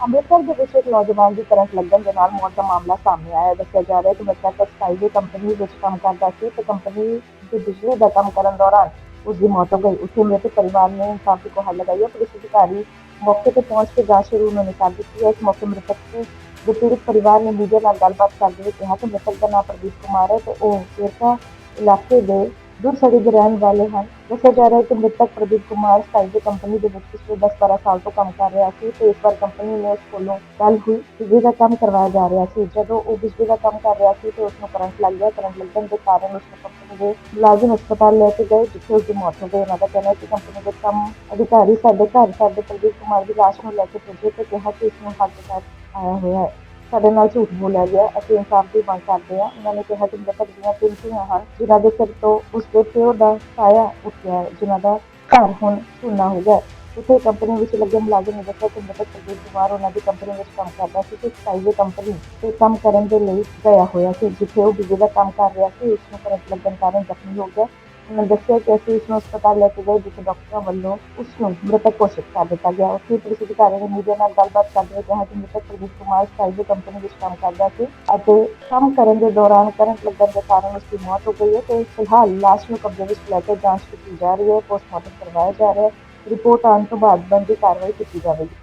ਅੰਮ੍ਰਿਤਸਰ ਦੇ ਵਿੱਚ ਇੱਕ ਨੌਜਵਾਨ ਦੀ ਕਰੰਟ ਲੱਗਣ ਦੇ ਨਾਲ ਮੌਤ ਦਾ ਮਾਮਲਾ ਸਾਹਮਣੇ ਆਇਆ ਹੈ ਦੱਸਿਆ ਜਾ ਰਿਹਾ ਹੈ ਕਿ ਬੱਚਾ ਟੈਕਸਟਾਈਲ ਦੀ ਕੰਪਨੀ ਵਿੱਚ ਕੰਮ ਕਰਦਾ ਸੀ ਤੇ ਕੰਪਨੀ ਦੇ ਬਿਜਲੀ ਦਾ ਕੰਮ ਕਰਨ ਦੌਰਾਨ ਉਸ ਦੀ ਮੌਤ ਹੋ ਗਈ ਉਸੇ ਮ੍ਰਿਤਕ ਪਰਿਵਾਰ ਨੇ ਇਨਸਾਫ ਦੀ ਗੁਹਾਰ ਲਗਾਈ ਹੈ ਪੁਲਿਸ ਅਧਿਕਾਰੀ ਮੌਕੇ ਤੇ ਪਹੁੰਚ ਕੇ ਜਾਂਚ ਸ਼ੁਰੂ ਉਹਨਾਂ ਨੇ ਕਰ ਦਿੱਤੀ ਹੈ ਇਸ ਮੌਕੇ ਮ੍ਰਿਤਕ ਦੇ ਦੇ ਪੀੜਤ ਪਰਿਵਾਰ ਨੇ ਮੀਡੀਆ ਨਾਲ ਗੱਲਬਾਤ ਕਰਦੇ ਹੋਏ ਕਿਹਾ ਕਿ ਮ੍ਰਿਤਕ ਦਾ ਨਾਮ ਪ੍ਰਦੀਪ ਕੁਮਾਰ ਹੈ। ਤੇ ਉਹ ਸਿਰਕਾ ਇਲਾਕੇ ਦੇ ਦੁਰਸੜੀ ਦੇ ਰਹਿਣ ਵਾਲੇ ਹਨ। ਦੱਸਿਆ ਜਾ ਰਿਹਾ ਹੈ ਕਿ ਮ੍ਰਿਤਕ ਪ੍ਰਦੀਪ ਕੁਮਾਰ ਸਟਾਈਲ ਦੀ ਕੰਪਨੀ ਦੇ ਵਿੱਚ ਪਿਛਲੇ 10-12 ਸਾਲ ਤੋਂ ਕੰਮ ਕਰ ਰਿਹਾ ਸੀ ਤੇ ਇਸ ਵਾਰ ਕੰਪਨੀ ਨੇ ਉਸ ਕੋਲੋਂ ਕੱਲ ਹੀ ਬਿਜਲੀ ਦਾ ਕੰਮ ਕਰਵਾਇਆ ਜਾ ਰਿਹਾ ਸੀ। ਜਦੋਂ ਉਹ ਬਿਜਲੀ ਦਾ ਕੰਮ ਕਰ ਰਿਹਾ ਸੀ ਤੇ ਉਸ ਨੂੰ ਕਰੰਟ ਲੱਗ ਗਿਆ। ਕਰੰਟ ਲੱਗਣ ਦੇ ਕਾਰਨ ਉਸ ਨੂੰ ਕੰਪਨੀ ਦੇ ਮੁਲਾਜ਼ਮ ਹਸਪਤਾਲ ਲੈ ਕੇ ਗਏ, ਜਿੱਥੇ ਉਸ ਦੀ ਮੌਤ ਹੋ ਗਈ। ਉਹਨਾਂ ਦਾ ਕਹਿਣਾ ਹੈ ਕਿ ਕੰਪਨੀ ਦੇ ਕੰਮ ਅਧਿਕਾਰੀ ਸਾਡੇ ਘਰ, ਸਾਡੇ ਪ੍ਰਦੀਪ ਕੁਮਾਰ ਦੀ ਲਾਸ਼ ਨੂੰ ਲੈ ਕੇ ਪੁੱਜੇ ਤੇ ਕਿਹਾ ਕਿ ਇਸ ਨੂੰ ਹਾਰਟ ਅਟੈਕ ਆਇਆ ਹੋਇਆ ਹੈ। ਸਾਡੇ ਨਾਲ ਝੂਠ ਬੋਲਿਆ ਗਿਆ ਅਸੀਂ ਇਨਸਾਫ ਦੀ ਮੰਗ ਕਰਦੇ ਹਾਂ ਉਹਨਾਂ ਨੇ ਕਿਹਾ ਕਿ ਮ੍ਰਿਤਕ ਦੀਆਂ ਤਿੰਨ ਧੀਆਂ ਹਨ, ਜਿਨ੍ਹਾਂ ਦੇ ਸਿਰ ਤੋਂ ਉਸਦੇ ਪਿਓ ਦਾ ਸਾਇਆ ਉੱਠਿਆ ਹੈ, ਜਿਨ੍ਹਾਂ ਦਾ ਘਰ ਹੁਣ ਸੁੰਨਾ ਹੋ ਗਿਆ ਹੈ। ਉੱਥੇ ਕੰਪਨੀ ਵਿੱਚ ਲੱਗੇ ਮੁਲਾਜ਼ਮ ਨੇ ਦੱਸਿਆ ਕਿ ਮ੍ਰਿਤਕ ਪ੍ਰਦੀਪ ਕੁਮਾਰ ਉਹਨਾਂ ਦੀ ਕੰਪਨੀ ਵਿੱਚ ਕੰਮ ਕਰਦਾ ਸੀ ਤੇ ਸਟਾਈਲ ਕੰਪਨੀ ਤੇ ਕੰਮ ਕਰਨ ਦੇ ਲਈ ਗਿਆ ਹੋਇਆ ਸੀ, ਜਿੱਥੇ ਉਹ ਬਿਜਲੀ ਦਾ ਕੰਮ ਕਰ ਰਿਹਾ ਸੀ। ਉਸ ਨੂੰ ਕਰੰਟ ਲੱਗਣ ਕਾਰਨ ਜ਼ਖਮੀ ਹੋ ਗਿਆ। ਉਹਨਾਂ ਦੱਸਿਆ ਕਿ ਅਸੀਂ ਉਸ ਨੂੰ ਹਸਪਤਾਲ ਲੈ ਕੇ ਗਏ, ਜਿੱਥੇ ਡਾਕਟਰਾਂ ਵੱਲੋਂ ਉਸ ਨੂੰ ਮ੍ਰਿਤਕ ਘੋਸ਼ਿਤ ਕਰ ਦਿੱਤਾ ਗਿਆ। ਉੱਥੇ ਪੁਲਿਸ ਅਧਿਕਾਰੀ ਨੇ ਮੀਡੀਆ ਨਾਲ ਗੱਲਬਾਤ ਕਰਦੇ ਹੋਏ ਕਿਹਾ ਕਿ ਮ੍ਰਿਤਕ ਪ੍ਰਦੀਪ ਕੁਮਾਰ ਸਟਾਈਲ ਦੀ ਕੰਪਨੀ ਵਿੱਚ ਕੰਮ ਕਰਦਾ ਸੀ ਅਤੇ ਕੰਮ ਕਰਨ ਦੇ ਦੌਰਾਨ ਕਰੰਟ ਲੱਗਣ ਦੇ ਕਾਰਨ ਉਸ ਦੀ ਮੌਤ ਹੋ ਗਈ ਹੈ ਤੇ ਫਿਲਹਾਲ ਲਾਸ਼ ਨੂੰ ਕਬਜ਼ੇ ਵਿੱਚ ਲੈ ਕੇ ਜਾਂਚ ਕੀਤੀ ਜਾ ਰਹੀ ਹੈ, ਪੋਸਟਮਾਰਟਮ ਕਰਵਾਇਆ ਜਾ ਰਿਹਾ ਹੈ। ਰਿਪੋਰਟ ਆਉਣ ਤੋਂ ਬਾਅਦ ਬੰਦੀ ਕਾਰਵਾਈ ਕੀਤੀ ਜਾਵੇਗੀ।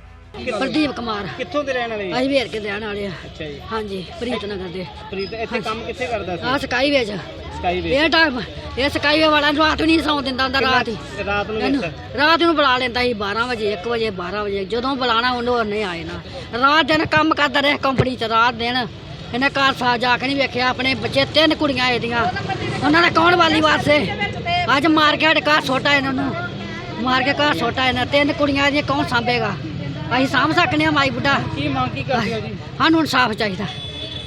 ਪ੍ਰਦੀਪ ਕੁਮਾਰ। ਕਿੱਥੋਂ ਦੇ ਰਹਿਣ ਵਾਲੇ? ਅਸੀਂ ਵੇਰ ਕੇ ਦੇਣ ਵਾਲੇ ਆ। ਅੱਛਾ ਜੀ। ਹਾਂਜੀ ਪ੍ਰੀਤ ਨਗਰ ਦੇ। ਪ੍ਰੀਤ ਇੱਥੇ ਕੰਮ ਕਿੱਥੇ ਕਰਦਾ ਸੀ? ਆ ਸਕਾਈ ਵੇਜ ਸਕਾਈ ਵੇ ਇਹ ਟਾਈਮ ਇਹ ਸਕਾਈ ਵੇ ਵਾਲਾ ਰਾਤ ਨੂੰ ਨਹੀਂ ਸੌਂ ਦਿੰਦਾ ਹੁੰਦਾ ਰਾਤ ਹੀ। ਰਾਤ ਨੂੰ ਰਾਤ ਨੂੰ ਬੁਲਾ ਲੈਂਦਾ ਸੀ 12 ਵਜੇ 1 ਵਜੇ 12 ਵਜੇ। ਜਦੋਂ ਬੁਲਾਣਾ ਉਹਨੂੰ ਉਹਨੇ ਆਏ ਨਾ। ਰਾਤ ਦਿਨ ਕੰਮ ਕਰਦਾ ਰਿਹਾ ਕੰਪਨੀ 'ਚ ਰਾਤ ਦਿਨ। ਇਹਨੇ ਘਰ ਸਾ ਜਾ ਕੇ ਨਹੀਂ ਵੇਖਿਆ ਆਪਣੇ ਬੱਚੇ ਤਿੰਨ ਕੁੜੀਆਂ ਇਹਦੀਆਂ। ਉਹਨਾਂ ਦਾ ਕੌਣ ਵਾਲੀ ਵਾਰਸੇ ਅੱਜ ਮਾਰ ਕੇ ਘਰ ਛੋਟਾ ਇਹਨਾਂ ਨੂੰ ਮਾਰ ਕੇ ਘਰ ਛੋਟਾ ਇਹਨਾਂ ਤਿੰਨ ਕੁੜੀਆਂ ਇਹਦੀਆਂ ਕੌਣ ਸਾਂਭੇਗਾ? ਅਸੀਂ ਸਾਂਭ ਸਕਨੇ ਆ ਮਾਈ ਬੁੱਢਾ। ਕੀ ਮੰਗ ਕੀ ਕਰਦੇ ਹੋ ਜੀ? ਸਾਨੂੰ ਇਨਸਾਫ ਚਾਹੀਦਾ।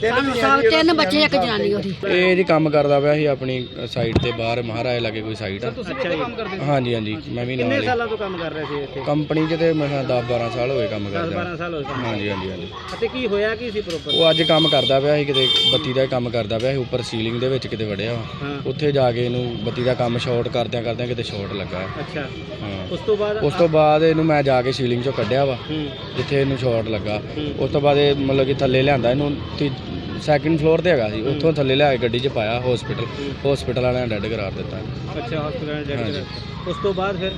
ਸਾਨੂੰ ਇਨਸਾਫ ਤਿੰਨ ਬੱਚੇ ਇੱਕ ਜਨਾਨੀ ਉਹਦੀ। ਇਹ ਜੀ ਕੰਮ ਕਰਦਾ ਪਿਆ ਸੀ ਆਪਣੀ ਸਾਈਡ ਤੇ ਬਾਹਰ ਮਹਾਰਾਜ ਲਾਗੇ ਕੋਈ ਸਾਈਡ ਆ। ਤੁਸੀਂ ਕਿੱਥੇ ਕੰਮ ਕਰਦੇ ਹਾਂਜੀ ਹਾਂਜੀ ਮੈਂ ਵੀ ਨਾਲ ਕਿੰਨੇ ਹੀ। ਸਾਲਾਂ ਤੋਂ ਕੰਮ ਕਰ ਰਹੇ ਸੀ ਇੱਥੇ? ਕੰਪਨੀ 'ਚ ਤੇ ਮੈਂ 10 12 ਸਾਲ ਹੋਏ ਕੰਮ 10 ਕਰਦਾ 12 ਸਾਲ ਹੋਏ ਕੰਮ ਹਾਂਜੀ ਹਾਂਜੀ ਹਾਂਜੀ। ਅਤੇ ਕੀ ਹੋਇਆ ਕੀ ਸੀ ਪ੍ਰੋਪਰ ਉਹ ਅੱਜ ਕੰਮ ਕਰਦਾ ਪਿਆ ਸੀ ਕਿਤੇ ਬੱਤੀ ਦਾ ਕੰਮ ਕਰਦਾ ਪਿਆ ਸੀ ਉੱਪਰ ਸੀਲਿੰਗ ਦੇ ਵਿੱਚ ਕਿਤੇ ਵੜਿਆ ਵਾ। ਹਾਂ। ਉੱਥੇ ਜਾ ਕੇ ਇਹਨੂੰ ਬੱਤੀ ਦਾ ਕੰਮ ਸ਼ਾਰਟ ਕਰਦਿਆਂ ਕਰਦਿਆਂ ਕਿਤੇ ਸ਼ਾਰਟ ਲੱਗਾ। ਅੱਛਾ। ਹਾਂ। ਉਸ ਤੋਂ ਬਾਅਦ ਉਸ ਤੋਂ ਬਾਅਦ ਇਹਨੂੰ ਮੈਂ ਜਾ ਕੇ ਸੀਲਿੰਗ 'ਚੋਂ ਕੱਢਿਆ ਵਾ ਹੂੰ। ਜਿੱਥੇ ਇਹਨੂੰ ਸ਼ਾਰਟ ਲੱਗਾ। ਹੂੰ। ਉਸ ਤੋਂ ਬਾਅਦ ਇਹ ਮਤਲਬ ਕਿ ਥੱਲੇ ਲਿਆਂਦਾ ਇਹਨੂੰ ਸੈਕਿੰਡ ਫਲੋਰ ਤੇ ਹੈਗਾ ਸੀ ਉੱਥੋਂ ਥੱਲੇ ਲਿਆ ਕੇ ਗੱਡੀ 'ਚ ਪਾਇਆ ਹਸਪੀਟਲ ਹਸਪੀਟਲ ਵਾਲਿਆਂ ਨੇ ਡੈਡ ਕਰਾਰ ਦਿੱਤਾ। ਅੱਛਾ ਹਸਪੀਟਲ ਡੈਡ ਹਾਂਜੀ। ਉਸ ਤੋਂ ਬਾਅਦ ਫਿਰ?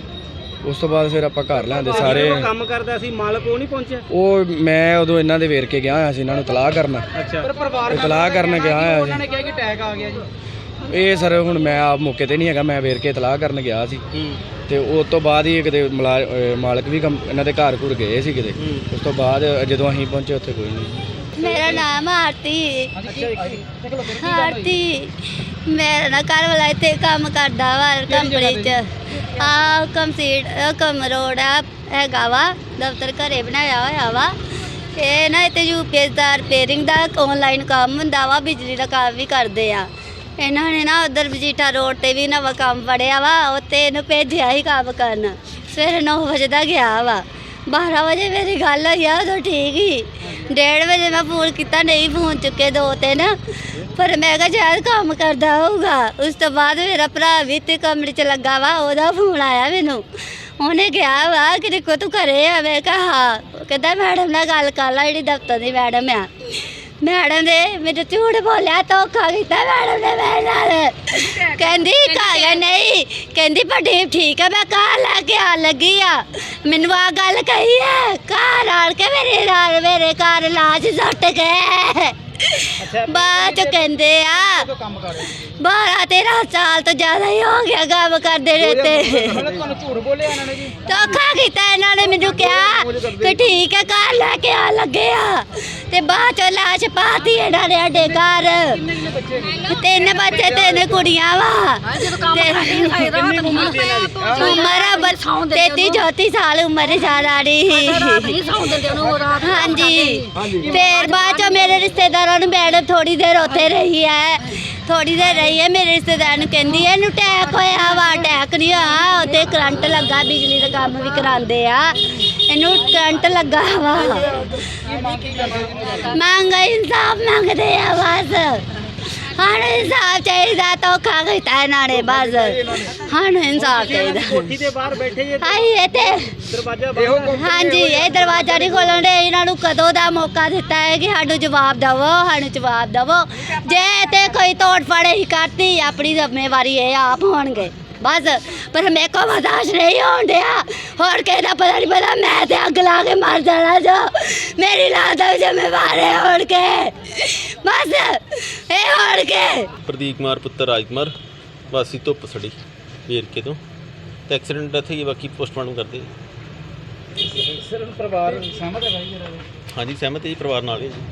ਉਸ ਤੋਂ ਬਾਅਦ ਫਿਰ ਆਪਾਂ ਘਰ ਲਿਆਂਦੇ ਸਾਰੇ। ਕੰਮ ਕਰਦਾ ਸੀ ਮਾਲਕ ਉਹ ਨਹੀਂ ਪਹੁੰਚਿਆ? ਉਹ ਮੈਂ ਉਦੋਂ ਇਹਨਾਂ ਦੇ ਵੇਰ ਕੇ ਗਿਆ ਹੋਇਆ ਸੀ ਇਹਨਾਂ ਨੂੰ ਤਲਾਹ ਕਰਨ। ਅੱਛਾ। ਪਰ ਪਰਿਵਾਰ ਇਤਲਾਹ ਕਰਨ ਗਿਆ ਹੋਇਆ ਸੀ। ਕਿਹਾ ਕਿ ਅਟੈਕ ਆ ਗਿਆ ਜੀ। ਇਹ ਸਰ ਹੁਣ ਮੈਂ ਆਪ ਮੌਕੇ ਤੇ ਨਹੀਂ ਹੈਗਾ ਮੈਂ ਵੇਰ ਕੇ ਇਤਲਾਹ ਕਰਨ ਗਿਆ ਸੀ। ਤੇ ਉਸ ਤੋਂ ਬਾਅਦ ਹੀ ਕਿਤੇ ਮਾਲਕ ਵੀ ਇਹਨਾਂ ਦੇ ਘਰ ਘੁਰ ਗਏ ਸੀ ਕਿਤੇ। ਉਸ ਤੋਂ ਬਾਅਦ ਜਦੋਂ ਅਸੀਂ ਪਹੁੰਚੇ ਉੱਥੇ ਕੋਈ ਨਹੀਂ। ਮੇਰਾ ਨਾਮ ਆਰਤੀ। ਆਰਤੀ ਮੇਰਾ ਨਾ ਘਰ ਵਾਲਾ ਇੱਥੇ ਕੰਮ ਕਰਦਾ ਵਾ ਕੰਪਨੀ ਚ। ਆ ਕੰਸੀਡ ਕਮ ਰੋਡ ਆ ਹੈਗਾ ਵਾ ਦਫ਼ਤਰ ਘਰੇ ਬਣਾਇਆ ਹੋਇਆ ਵਾ। ਇਹ ਨਾ ਇੱਥੇ ਯੂਪੀਐਸ ਦਾ ਰਿਪੇਅਰਿੰਗ ਦਾ ਆਨਲਾਈਨ ਕੰਮ ਹੁੰਦਾ ਵਾ ਬਿਜਲੀ ਦਾ ਕੰਮ ਵੀ ਕਰਦੇ ਆ। ਇਹਨਾਂ ਨੇ ਨਾ ਉਧਰ ਬਜੀਠਾ ਰੋਡ ਤੇ ਵੀ ਨਵਾਂ ਕੰਮ ਫੜਿਆ ਵਾ ਉੱਥੇ ਇਹਨੂੰ ਭੇਜਿਆ ਹੀ ਕੰਮ ਕਰਨ। ਸਵੇਰੇ 9 ਵਜੇ ਦਾ ਗਿਆ ਵਾ। 12 ਵਜੇ ਮੇਰੀ ਗੱਲ ਹੋਈ ਆ ਉਦੋਂ ਠੀਕ ਹੀ ਡੇਢ ਵਜੇ ਮੈਂ ਫੋਨ ਕੀਤਾ, ਨਹੀਂ ਫੋਨ ਚੁੱਕੇ ਦੋ ਤਿੰਨ। ਪਰ ਮੈਂ ਕਿਹਾ ਸ਼ਾਇਦ ਕੰਮ ਕਰਦਾ ਹੋਊਗਾ, ਉਸ ਤੋਂ ਬਾਅਦ ਮੇਰਾ ਭਰਾ ਵੀ ਤੇ ਕਮਰੇ 'ਚ ਲੱਗਾ ਵਾ, ਉਹਦਾ ਫੋਨ ਆਇਆ ਮੈਨੂੰ। ਉਹਨੇ ਕਿਹਾ ਵਾ ਕਿ ਦੇਖੋ ਤੂੰ ਘਰੇ ਆ, ਮੈਂ ਕਿਹਾ ਹਾਂ। ਉਹ ਕਹਿੰਦਾ ਮੈਡਮ ਨਾਲ ਗੱਲ ਕਰ ਲੈ, ਜਿਹੜੀ ਦਫ਼ਤਰ ਦੀ ਮੈਡਮ ਆ। ਮੈਡਮ ਨੇ ਮੈਨੂੰ ਝੂਠ ਬੋਲਿਆ ਧੋਖਾ ਕੀਤਾ ਮੈਡਮ ਨੇ ਮੇਰੇ ਨਾਲ। ਕਹਿੰਦੀ ਕਾਗਾ ਨਹੀਂ। ਕਹਿੰਦੀ ਵੱਡੀ ਠੀਕ ਹੈ ਮੈਂ ਘਰ ਲੈ ਕੇ ਆ ਲੱਗੀ ਆ। ਮੈਨੂੰ ਆ ਗੱਲ ਕਹੀ ਹੈ ਘਰ ਆਣ ਕੇ ਮੇਰੇ ਨਾਲ ਮੇਰੇ ਘਰ ਲਾਜ ਸੁੱਟ ਗਏ। ਬਾਅਦ ਚ ਕਹਿੰਦੇ ਆ ਕੰਮ ਕਰ ਰਹੇ 12 13 ਸਾਲ ਤੋਂ ਜ਼ਿਆਦਾ ਹੀ ਹੋ ਗਿਆ ਕੰਮ ਕਰਦੇ ਰਹਤੇ ਮਤਲਬ ਤੁਹਾਨੂੰ ਝੂਠ ਬੋਲਿਆ ਇਹਨਾਂ ਨੇ ਜੀ। ਧੋਖਾ ਕੀਤਾ ਇਹਨਾਂ ਨੇ ਮੈਨੂੰ ਕਿਹਾ ਕਿ ਠੀਕ ਹੈ ਘਰ ਲੈ ਕੇ ਆ ਲੱਗੇ ਆ। ਤੇ ਬਾਅਦ ਚ ਲਾਸ਼ ਪਾਤੀ ਇਹਨਾਂ ਨੇ ਸਾਡੇ ਘਰ। ਤਿੰਨ ਬੱਚੇ ਤਿੰਨ ਕੁੜੀਆਂ ਵਾ। ਨੂੰ ਉਮਰ ਬਸ 33 34 ਸਾਲ ਉਮਰ ਸਾਰੀ ਰਾਤ ਨਹੀਂ ਸੌਂ ਦਿੰਦੇ ਉਹਨੂੰ ਉਹ ਰਾਤ ਨੂੰ ਕੰਮ ਹਾਂਜੀ। ਫੇਰ ਬਾਅਦ ਚ ਮੇਰੇ ਰਿਸ਼ਤੇਦਾਰਾਂ ਨੂੰ ਮੈਡਮ ਥੋੜੀ ਦੇਰ ਉੱਥੇ ਰਹੀ ਹੈ ਥੋੜੀ ਦੇਰ ਰਹੀ ਹੈ, ਮੇਰੇ ਰਿਸ਼ਤੇਦਾਰ ਨੂੰ ਕਹਿੰਦੀ ਹੈ, ਇਹਨੂੰ ਅਟੈਕ ਹੋਇਆ ਵਾ ਅਟੈਕ ਨਹੀਂ ਹੋਇਆ, ਉੱਥੇ ਕਰੰਟ ਲੱਗਾ, ਬਿਜਲੀ ਦਾ ਕੰਮ ਵੀ ਕਰਾਉਂਦੇ ਆ। ਇਹਨੂੰ ਕਰੰਟ ਲੱਗਾ ਵਾ। ਮੰਗ, ਇਨਸਾਫ ਮੰਗਦੇ ਆ ਬਸ। ਸਾਨੂੰ ਇਨਸਾਫ ਚਾਹੀਦਾ ਧੋਖਾ ਕੀਤਾ ਇਹਨਾਂ ਨੇ ਬਸ। ਸਾਨੂੰ ਇਨਸਾਫ ਚਾਹੀਦਾ। ਕੋਠੀ ਦੇ ਬਾਹਰ ਬੈਠੇ ਜੇ ਆਈ ਇਹ ਤੇ ਦਰਵਾਜ਼ਾ ਬੰਦ ਹਾਂਜੀ ਇਹ ਦਰਵਾਜ਼ਾ ਨਹੀਂ ਖੋਲਣ ਦੇ ਇਹਨਾਂ ਨੂੰ ਕਦੋਂ ਦਾ ਮੌਕਾ ਦਿੱਤਾ ਹੈ ਕਿ ਸਾਨੂੰ ਜਵਾਬ ਦਵੋ ਸਾਨੂੰ ਜਵਾਬ ਦਵੋ। ਜੇ ਤੇ ਕੋਈ ਤੋੜ ਫੜੇ ਹੀ ਕਰਤੀ ਆਪਣੀ ਜ਼ਿੰਮੇਵਾਰੀ ਇਹ ਆਪ ਹੋਣਗੇ। ਬਸ ਪਰ ਮੇਰੇ ਕੋ ਬਰਦਾਸ਼ਤ ਨਹੀਂ ਹੋਣ ਡਿਆ। ਹੋਰ ਕਿਸੇ ਦਾ ਪਤਾ ਨਹੀਂ ਪਤਾ ਮੈਂ ਤੇ ਅੱਗ ਲਾ ਕੇ ਮਰ ਜਾਣਾ ਜੋ। ਮੇਰੀ ਲਾਸ਼ ਦਾ ਵੀ ਜ਼ਿੰਮੇਵਾਰ ਹੈ ਹੋਣ ਕੇ ਬਸ ਇਹ ਹੋਣ ਕੇ? ਪ੍ਰਦੀਪ ਕੁਮਾਰ ਪੁੱਤਰ ਰਾਜ ਕੁਮਾਰ ਵਾਸੀ ਧੁੱਪ ਸੜੀ ਵੇਰਕੇ ਤੋਂ। ਤੇ ਐਕਸੀਡੈਂਟ ਡੈਥ ਹੈਗੀ ਬਾਕੀ ਪੋਸਟਮਾਰਟਮ ਕਰਦੇ ਸਿਰਫ ਪਰਿਵਾਰ ਸਹਿਮਤ ਹੈ ਭਾਈ ਹਾਂਜੀ ਸਹਿਮਤ ਹੈ ਜੀ ਪਰਿਵਾਰ ਨਾਲ ਹੀ ਹੈ ਜੀ।